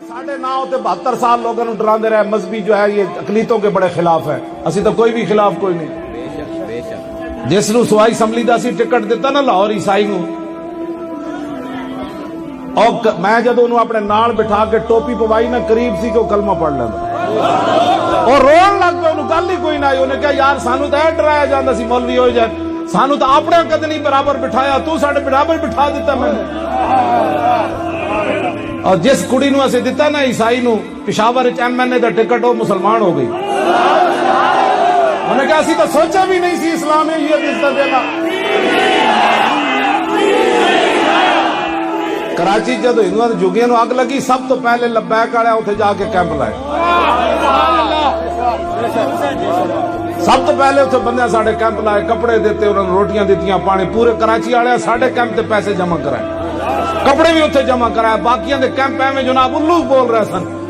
ساڑھے نو تے بہتر سال لوگوں ڈرا رہے، مذہبی جو ہے یہ اقلیتوں کے بڑے خلاف ہے۔ اسی تو کوئی بھی خلاف کوئی نہیں۔ جس نو سوائی سملی دا سی ٹکٹ دیتا نا، لاہور عیسائی نو اور میں جدو انہوں اپنے نال بٹھا کے ٹوپی پوائی نا قریب سی کہ وہ کلمہ پڑھ لینا اور رون لگ پہ انہوں گل ہی کوئی نہ آئی۔ نے کہا، یار سانو تو ایٹ ڈرایا جاندہ سی، مولوی ہوئی جائے۔ سانو تو آپ نے نہیں برابر بٹھایا۔ تو ساڑھے برابر بٹھا دیتا میں نے۔ ਔਰ ਜਿਸ ਕੁੜੀ ਨੂੰ ਅਸੀਂ ਦਿੱਤਾ ਨਾ ਈਸਾਈ ਨੂੰ, ਪਿਸ਼ਾਵਰ ਵਿੱਚ ਐਮਐਨਏ ਦਾ ਟਿਕਟ, ਉਹ ਮੁਸਲਮਾਨ ਹੋ ਗਈ। ਉਹਨੇ ਕਿਹਾ, ਅਸੀਂ ਤਾਂ ਸੋਚਿਆ ਵੀ ਨਹੀਂ ਸੀ ਇਸਲਾਮ ਇਹ ਇੱਜ਼ਤ ਦੇਣਾ ਕਰਾਚੀ ਜਦੋਂ ਹਿੰਦੂਆਂ ਦੇ ਜੁਗੀਆਂ ਨੂੰ ਅੱਗ ਲੱਗੀ, ਸਭ ਤੋਂ ਪਹਿਲੇ ਲੱਬੈਕ ਵਾਲਿਆ ਉੱਥੇ ਜਾ ਕੇ ਕੈਂਪ ਲਾਏ ਸਭ ਤੋਂ ਪਹਿਲੇ ਉੱਥੇ ਬੰਦਿਆਂ ਸਾਡੇ ਕੈਂਪ ਲਾਏ, ਕੱਪੜੇ ਦਿੱਤੇ, ਉਹਨਾਂ ਨੂੰ ਰੋਟੀਆਂ ਦਿੱਤੀਆਂ, ਪਾਣੀ ਪੂਰੇ ਕਰਾਚੀ ਵਾਲਿਆਂ ਸਾਡੇ ਕੈਂਪ ਤੇ ਪੈਸੇ ਜਮ੍ਹਾਂ ਕਰਾਏ। کپڑے بھی اتنے جمع کرائے باقی دے کیمپ میں جناب الو بول رہے سن۔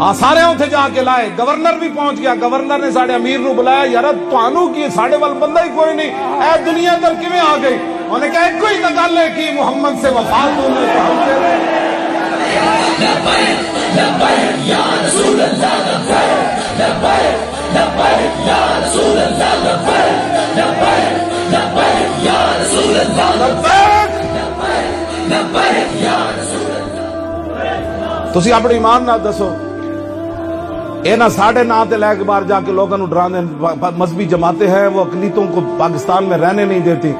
ہاں سارے اتنے جا کے لائے۔ گورنر بھی پہنچ گیا۔ گورنر نے سارے امیر نو بلایا، یار تمہوں کی سارے وال بندہ ہی کوئی نہیں۔ اے دنیا در کیویں آ گئی؟ انہیں کہا، ایک کوئی نہ گل ہے کہ محمد سے وفات ہونے پہنچے تیس اپنے ایمان نہ دسو اے نہ ساڑھے نہ آتے لے کے بار جا کے لوگوں مذہبی جماعتے ہیں وہ اقلیتوں کو پاکستان میں رہنے نہیں دیتی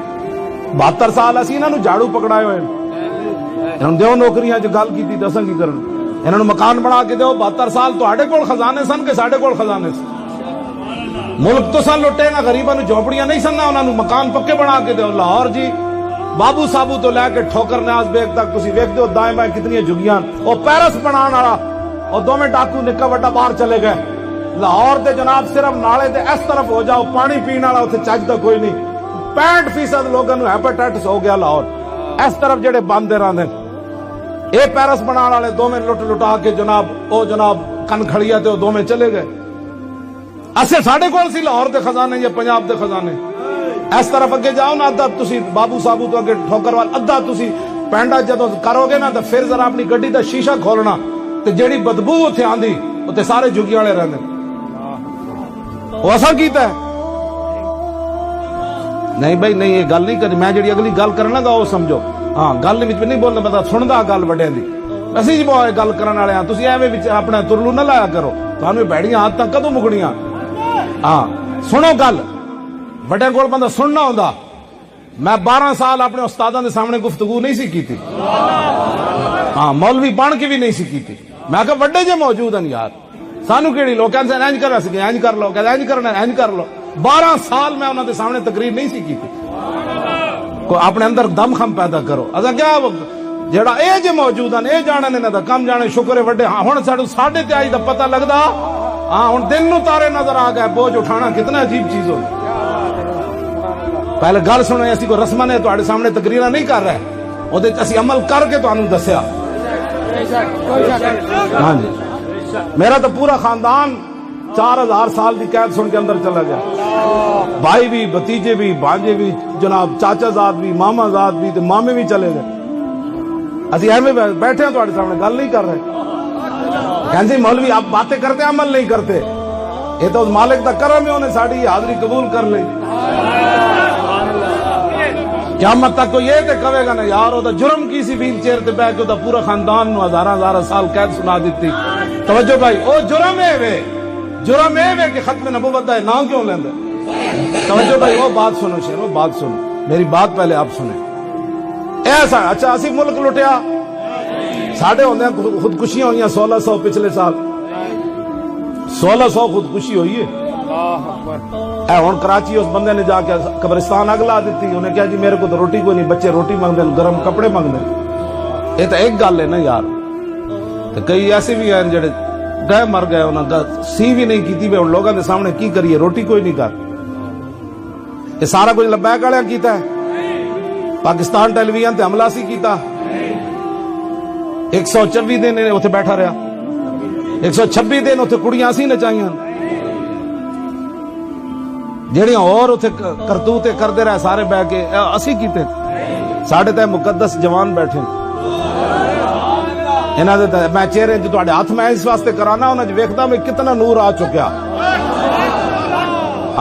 بہتر سال ایسی انہوں جاڑو پکڑائے اب جھاڑو پکڑا نوکریاں جو گال کی تھی دسن کی کرن یہ مکان بڑھا کے دو بہتر سال تو آڑے کوڑ خزانے سن کے سارے کوڑ خزانے سن ملک تو سن لٹے نہ غریبہ گریبان جھونپڑیاں نہیں سننا انہوں مکان پکے بڑھا کے دو لاہور جی ਬਾਬੂ ਸਾਬੂ ਤੋਂ ਲੈ ਕੇ ਠੋਕਰ ਨਿਆਜ਼ ਬੇਗ ਤੱਕ ਤੁਸੀਂ ਵੇਖਦੇ ਹੋ ਦਾਇਂ ਕਿਤਨੀਆਂ ਜੁਗੀਆਂ ਉਹ ਪੈਰਸ ਬਣਾਉਣ ਵਾਲਾ, ਉਹ ਦੋਵੇਂ ਡਾਕੂ ਨਿੱਕਾ ਵੱਡਾ ਬਾਹਰ ਚਲੇ ਗਏ। ਲਾਹੌਰ ਦੇ ਜਨਾਬ ਸਿਰਫ ਨਾਲੇ ਤੇ ਇਸ ਤਰਫ ਹੋ ਜਾਓ, ਪਾਣੀ ਪੀਣ ਵਾਲਾ ਉੱਥੇ ਚੱਜ ਦਾ ਕੋਈ ਨਹੀਂ। 65% ਲੋਕਾਂ ਨੂੰ ਹੈਪੇਟਾਈਟਸ ਹੋ ਗਿਆ ਲਾਹੌਰ। ਇਸ ਤਰਫ ਜਿਹੜੇ ਬੰਦੇ ਰਹਿੰਦੇ ਇਹ ਪੈਰਸ ਬਣਾਉਣ ਵਾਲੇ ਦੋਵੇਂ ਲੁੱਟ ਲੁਟਾ ਕੇ ਜਨਾਬ, ਉਹ ਜਨਾਬ ਕੰਨ ਖੜੀਆ ਤੇ ਉਹ ਦੋਵੇਂ ਚਲੇ ਗਏ। ਅਸੇ ਸਾਡੇ ਕੋਲ ਸੀ ਲਾਹੌਰ ਦੇ ਖਜ਼ਾਨੇ ਜਾਂ ਪੰਜਾਬ ਦੇ ਖਜ਼ਾਨੇ? ਇਸ ਤਰਫ ਅੱਗੇ ਜਾਓ ਨਾ, ਅੱਧਾ ਤੁਸੀਂ ਬਾਬੂ ਸਾਬੂ ਤੋਂ ਅੱਗੇ ਠੋਕਰ ਠੋਕਰਵਾਲ, ਅੱਧਾ ਤੁਸੀਂ ਪੈਂਡਾ ਜਦੋਂ ਕਰੋਗੇ ਨਾ, ਤਾਂ ਫਿਰ ਜ਼ਰਾ ਆਪਣੀ ਗੱਡੀ ਦਾ ਸ਼ੀਸ਼ਾ ਖੋਲਣਾ ਤੇ ਜਿਹੜੀ ਬਦਬੂ ਉੱਥੇ ਆਂਦੀ ਉੱਤੇ ਸਾਰੇ ਜੁਗੀ ਵਾਲੇ ਰਹਿੰਦੇ। ਉਹ ਅਸਾਂ ਕੀਤਾ ਨਹੀਂ ਬਈ, ਨਹੀਂ, ਇਹ ਗੱਲ ਨਹੀਂ ਕਰੀ ਮੈਂ ਜਿਹੜੀ ਅਗਲੀ ਗੱਲ ਕਰਨ ਲੱਗਾ, ਉਹ ਸਮਝੋ। ਹਾਂ, ਗੱਲ ਵਿੱਚ ਨਹੀਂ ਬੋਲਣਾ ਬੰਦਾ ਸੁਣਦਾ ਗੱਲ ਵੱਡਿਆਂ ਦੀ। ਅਸੀਂ ਜੀ ਬੋਏ ਗੱਲ ਕਰਨ ਵਾਲੇ ਆ ਤੁਸੀਂ ਐਵੇਂ ਵਿੱਚ ਆਪਣਾ ਤੁਰਲੂ ਨਾ ਲਾਇਆ ਕਰੋ। ਤੁਹਾਨੂੰ ਇਹ ਬੈੜੀਆਂ ਹੱਥ ਤੱਕ ਕਦੋਂ ਮੁਕਣੀਆਂ? ਹਾਂ, ਸੁਣੋ ਗੱਲ। بڑے کول بندہ سننا ہوں میں بارہ سال اپنے استادوں کے سامنے گفتگو نہیں سی کیتی۔ ہاں مولوی بن کے بھی نہیں سی کیتی۔ میں کہ وڈے جے موجود ہیں یار۔ سانو کیڑی لو کہ انج کر سکے انج کر لو کہ انج کرنا انج کر لو۔ بارہ سال میں انہوں دے سامنے تقریر نہیں سی کی کوئی اپنے اندر دم خم پیدا کرو۔ اصا کیا جڑا اے جے موجود ہیں، اے جانے انہاں دا کم جانے، شکر ہے وڈے۔ ہاں ہن ساڈو ساڈے تے آئی دا پتہ لگدا۔ ہاں ہن دن نو تارے نظر آ گئے، بوجھ اٹھانا کتنا عجیب چیز ہوئی پہلے گل سنو ایسی کوئی رسم نے تہاڈے سامنے تقریرا نہیں کر رہے۔ اودے اسی عمل کر کے تانوں دسیا۔ ہاں جی۔ میرا تو پورا خاندان چار ہزار سال کی قید سن کے اندر چلا گیا۔ بھائی بھی بتیجے بھی بانجے بھی، جناب چاچا زاد بھی، ماما زاد بھی تو مامے بھی چلے گئے۔ ابھی ایویں بیٹھے ہیں تھوڑے سامنے، گل نہیں کر رہے۔ کہتے جی، مولوی، آپ باتیں کرتے عمل نہیں کرتے۔ یہ تو مالک کا کرم ہے، انہیں ساری حاضری قبول کر لیں۔ قیامت تک کوئی یہ تے کہے گا نا یار او دا جرم کی سی ویل چیئر تے بیٹھ کے دا پورا خاندان نو ہزاراں ہزاراں سال قید سنا دتی توجہ بھائی، او جرم اے وے۔ جرم اے وے کہ ختم نبوت دا نام کیوں لیندا توجہ بھائی، او بات سنو شیرو بات سنو۔ میری بات پہلے آپ سنیں۔ ایسا اچھا اسی ملک لٹیا۔ ساڑھے ہوندے خودکشیاں ہوئیاں سولہ سو پچھلے سال۔ سولہ سو خودکشی ہوئی ہے۔ اے ہون کراچی اس بندے نے جا کے قبرستان اگ لا دیتی۔ انہیں کہا جی میرے کو تو روٹی کوئی نہیں، بچے روٹی منگ دیں گرم کپڑے مانگ دیں یہ تو ایک گل ہے نا یار۔ تو کئی ایسے بھی ہیں جڑے گئے، مر گئے انہوں نے سی بھی نہیں کیتی پہ لوگوں نے سامنے کی کریے؟ روٹی کوئی نہیں کر۔ یہ سارا کچھ لبیک والے کیتا ہے۔ پاکستان ٹلیویژن تے حملہ سی کیتا۔ ایک سو چوبی دن اتنے بیٹھا رہا۔ ایک سو چھبی دن اتنے کڑیاں سی نچائیاں۔ جہاں اور اتنے کرتوتے کرتے رہے سارے بہ کے اسی کیتے؟ ساڈے تے مقدس جوان بیٹھے انہاں دے میں چہرے جو تواڈے ہاتھ میں اس واسطے کرانا، انہاں جو ویکتا میں کتنا نور آ چکیا۔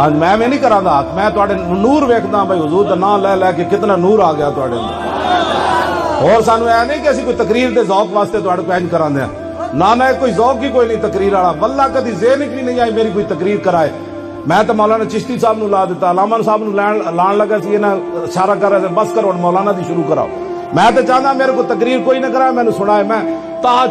آج میں میں نہیں کرانا ہاتھ میں تواڈے نور ویکھدا بھائی حضور دا نام لے لے کے کتنا نور آ گیا تواڈے اندر۔ اور سانو اے نہیں کہ اسی کوئی تقریر دے ذوق واسطے تواڈے کو اینج کرانے ہیں نہ نہ کوئی ذوق ہی کوئی نہیں تقریر والا۔ واللہ کدی ذہن ہی نہیں آئی، میری کوئی تقریر کرائے۔ میں تو مولانا چشتی صاحب نو لا دیتا علامہ صاحب نو لان لگا سی نا اشارہ کر رہے تھے، بس کرو مولانا دی شروع کراؤ۔ میں تو چاہتا میرے کو تقریر کوئی نہ کرا میں نے سنا ہے میں تاج